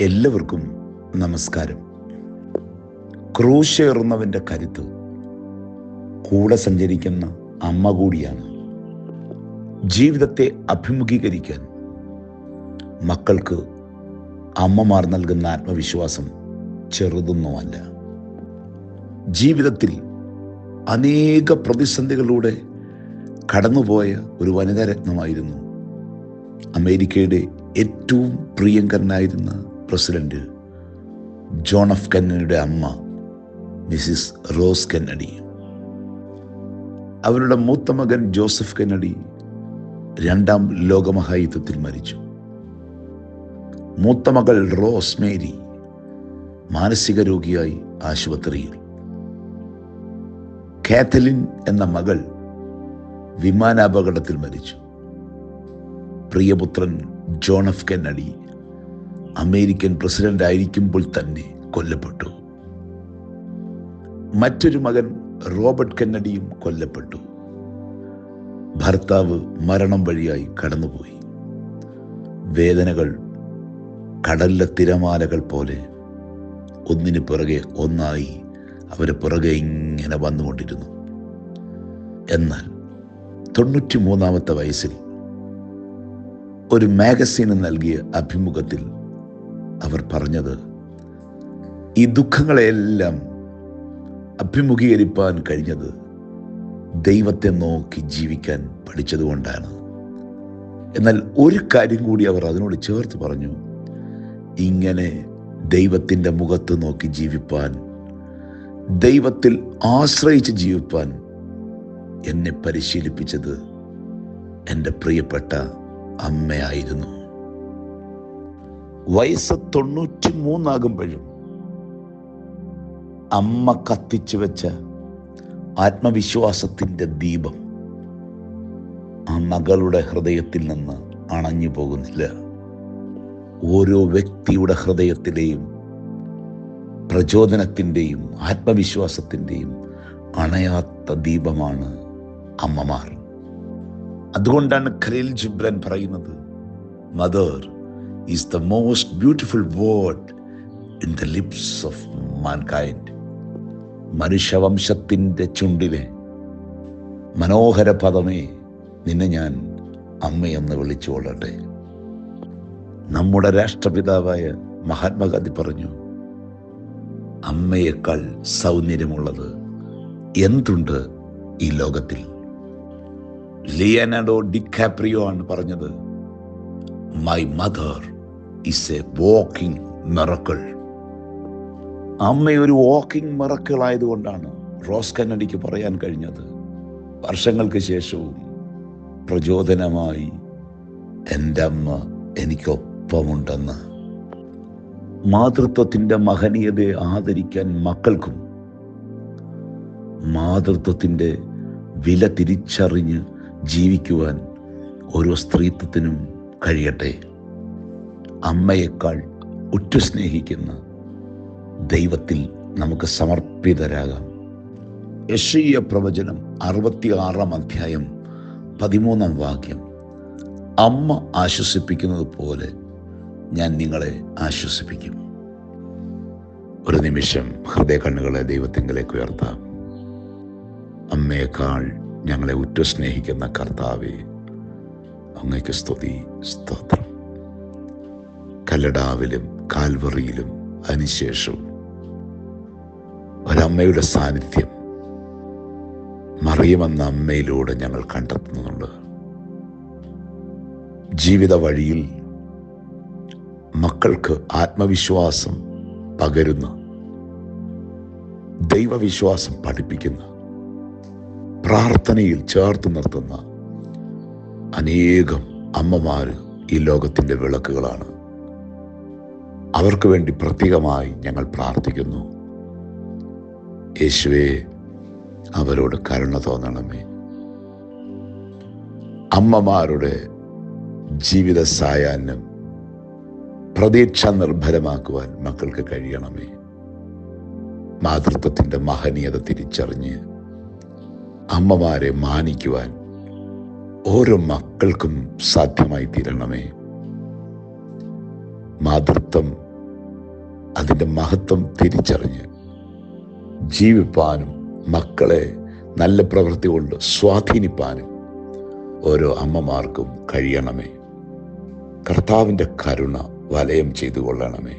എല്ലാവർക്കും നമസ്കാരം. ക്രൂശേറുന്നവന്റെ കരുത്ത് കൂടെ സഞ്ചരിക്കുന്ന അമ്മ കൂടിയാണ്. ജീവിതത്തെ അഭിമുഖീകരിക്കാൻ മക്കൾക്ക് അമ്മമാർ നൽകുന്ന ആത്മവിശ്വാസം ചെറുതൊന്നുമല്ല. ജീവിതത്തിൽ അനേക പ്രതിസന്ധികളിലൂടെ കടന്നുപോയ ഒരു വനിതാരത്നമായിരുന്നു അമേരിക്കയുടെ ഏറ്റവും പ്രിയങ്കരനായിരുന്ന പ്രസിഡന്റ് ജോൺ എഫ് കന്നഡിയുടെ അമ്മ മിസിസ് റോസ് കന്നഡി. അവരുടെ മൂത്ത മകൻ ജോസഫ് കന്നഡി രണ്ടാം ലോകമഹായുദ്ധത്തിൽ മരിച്ചു. മൂത്ത മകൾ റോസ് മേരി മാനസിക രോഗിയായി ആശുപത്രിയിൽ. കാത്തലിൻ എന്ന മകൾ വിമാനാപകടത്തിൽ മരിച്ചു. പ്രിയപുത്രൻ John F Kennedy American president ആയിരിക്കുമ്പോൾ തന്നെ കൊല്ലപ്പെട്ടു. മറ്റൊരു മകൻ റോബർട്ട് കെന്നഡിയും കൊല്ലപ്പെട്ടു. ഭർത്താവ് മരണം വഴിയായി കടന്നുപോയി. വേദനകൾ കടലിലെ തിരമാലകൾ പോലെ ഒന്നിനു പുറകെ ഒന്നായി അവരെ പുറകെ ഇങ്ങനെ വന്നുകൊണ്ടിരുന്നു. എന്നാൽ തൊണ്ണൂറ്റി മൂന്നാമത്തെ വയസ്സിൽ ഒരു മാഗസീന് നൽകിയ അഭിമുഖത്തിൽ അവർ പറഞ്ഞത് ഈ ദുഃഖങ്ങളെല്ലാം അഭിമുഖീകരിപ്പാൻ കഴിഞ്ഞത് ദൈവത്തെ നോക്കി ജീവിക്കാൻ പഠിച്ചതുകൊണ്ടാണ്. എന്നാൽ ഒരു കാര്യം കൂടി അവർ അതിനോട് ചേർത്ത് പറഞ്ഞു ഇങ്ങനെ ദൈവത്തിന്റെ മുഖത്ത് നോക്കി ജീവിപ്പാൻ ദൈവത്തിൽ ആശ്രയിച്ച് ജീവിപ്പാൻ എന്നെ പരിശീലിപ്പിച്ചത് എന്റെ പ്രിയപ്പെട്ട അമ്മയായിരുന്നു. വയസ്സ് തൊണ്ണൂറ്റി മൂന്നാകുമ്പോഴും അമ്മ കത്തിച്ചു വെച്ച ആത്മവിശ്വാസത്തിന്റെ ദീപം ആ മകളുടെ ഹൃദയത്തിൽ നിന്ന് അണഞ്ഞു പോകുന്നില്ല. ഓരോ വ്യക്തിയുടെ ഹൃദയത്തിലെയും പ്രചോദനത്തിന്റെയും ആത്മവിശ്വാസത്തിന്റെയും അണയാത്ത ദീപമാണ് അമ്മമാർ. അതുകൊണ്ടാണ് ഖലീൽ ജിബ്രൻ പറയുന്നത് mother is the most beautiful word in the lips of mankind മനുഷ്യവംശത്തിന്റെ ചുണ്ടിലെ മനോഹര പദമേ നിന്നെ ഞാൻ അമ്മയെന്ന് വിളിച്ചു കൊള്ളട്ടെ. നമ്മുടെ രാഷ്ട്രപിതാവായ മഹാത്മാഗാന്ധി പറഞ്ഞു അമ്മയേക്കാൾ സൗന്ദര്യമുള്ളത് എന്തുണ്ട് ഈ ലോകത്തിൽ? ലിയനാഡോ ഡിക്കാപ്രിയോ ആണ് പറഞ്ഞത് my mother is a walking miracle അമ്മ ഒരു വാക്കിംഗ് മെറക്കിൾ ആയതുകൊണ്ടാണ് റോസ് കന്നഡിക്ക് പറയാൻ കഴിഞ്ഞത്. വർഷങ്ങൾക്ക് ശേഷവും പ്രചോദനമായി എന്റെ അമ്മ എനിക്കൊപ്പമുണ്ടെന്ന്. മാതൃത്വത്തിന്റെ മഹനീയതയെ ആദരിക്കാൻ മക്കൾക്കും മാതൃത്വത്തിന്റെ വില തിരിച്ചറിഞ്ഞ് ജീവിക്കുവാൻ ഓരോ സ്ത്രീത്വത്തിനും കഴിയട്ടെ. അമ്മയേക്കാൾ ഉറ്റു സ്നേഹിക്കുന്ന ദൈവത്തിൽ നമുക്ക് സമർപ്പിതരാകാം. യശീയ പ്രവചനം അറുപത്തി ആറാം അധ്യായം പതിമൂന്നാം വാക്യം. അമ്മ ആശ്വസിപ്പിക്കുന്നത് പോലെ ഞാൻ നിങ്ങളെ ആശ്വസിപ്പിക്കും. ഒരു നിമിഷം ഹൃദയ കണ്ണുകളെ ദൈവത്തിങ്കിലേക്ക് ഉയർത്താം. അമ്മയേക്കാൾ ഞങ്ങളെ ഉറ്റു സ്നേഹിക്കുന്ന കർത്താവെ അങ്ങയ്ക്ക് സ്തുതി സ്തോത്രം. കല്ലടാവിലും കാൽവറിയിലും അതിനുശേഷവും ഒരമ്മയുടെ സാന്നിധ്യം മറിയുമെന്ന അമ്മയിലൂടെ ഞങ്ങൾ കണ്ടെത്തുന്നുണ്ട്. ജീവിത വഴിയിൽ മക്കൾക്ക് ആത്മവിശ്വാസം പകരുന്ന ദൈവവിശ്വാസം പഠിപ്പിക്കുന്ന പ്രാർത്ഥനയിൽ ചേർത്ത് നിർത്തുന്ന അനേകം അമ്മമാർ ഈ ലോകത്തിന്റെ വിളക്കുകളാണ്. അവർക്ക് വേണ്ടി പ്രത്യേകമായി ഞങ്ങൾ പ്രാർത്ഥിക്കുന്നു. യേശുവേ അവരോട് കരുണ തോന്നണമേ. അമ്മമാരുടെ ജീവിത സായാഹ്നം പ്രതീക്ഷ നിർഭരമാക്കുവാൻ മക്കൾക്ക് കഴിയണമേ. മാതൃത്വത്തിന്റെ മഹനീയത തിരിച്ചറിഞ്ഞ് അമ്മമാരെ മാനിക്കുവാൻ ഓരോ മക്കൾക്കും സാധ്യമായി തീരണമേ മാതൃത്വം അതിന്റെ മഹത്വം തിരിച്ചറിഞ്ഞ് ജീവിപ്പാനും മക്കളെ നല്ല പ്രവൃത്തി കൊണ്ട് സ്വാധീനിപ്പാനും ഓരോ അമ്മമാർക്കും കഴിയണമേ. കർത്താവിന്റെ കരുണ വലയം ചെയ്തു കൊള്ളണമേ.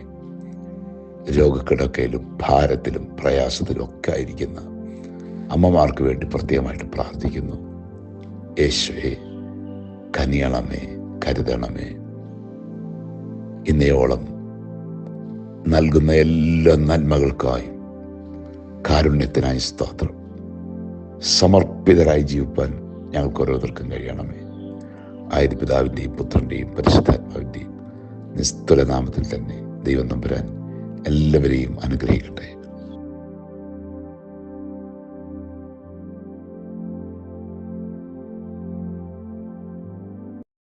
രോഗക്കിടക്കയിലും ഭാരത്തിലും പ്രയാസത്തിലും ഒക്കെ ആയിരിക്കുന്ന അമ്മമാർക്ക് വേണ്ടി പ്രത്യേകമായിട്ട് പ്രാർത്ഥിക്കുന്നു. യേശുവേ കനിയണമേ കരുതണമേ. ഇന്നയോളം നൽകുന്ന എല്ലാ നന്മകൾക്കായും കാരുണ്യത്തിനായി സ്തോത്രം. സമർപ്പിതരായി ജീവിപ്പാൻ ഞങ്ങൾക്ക് ഓരോരുത്തർക്കും കഴിയണമേ. ആയത് പിതാവിന്റെയും പുത്രന്റെയും പരിശുദ്ധാത്മാവിന്റെയും നിസ്തുല നാമത്തിൽ തന്നെ ദൈവം നമ്പുരാൻ എല്ലാവരെയും അനുഗ്രഹിക്കട്ടെ.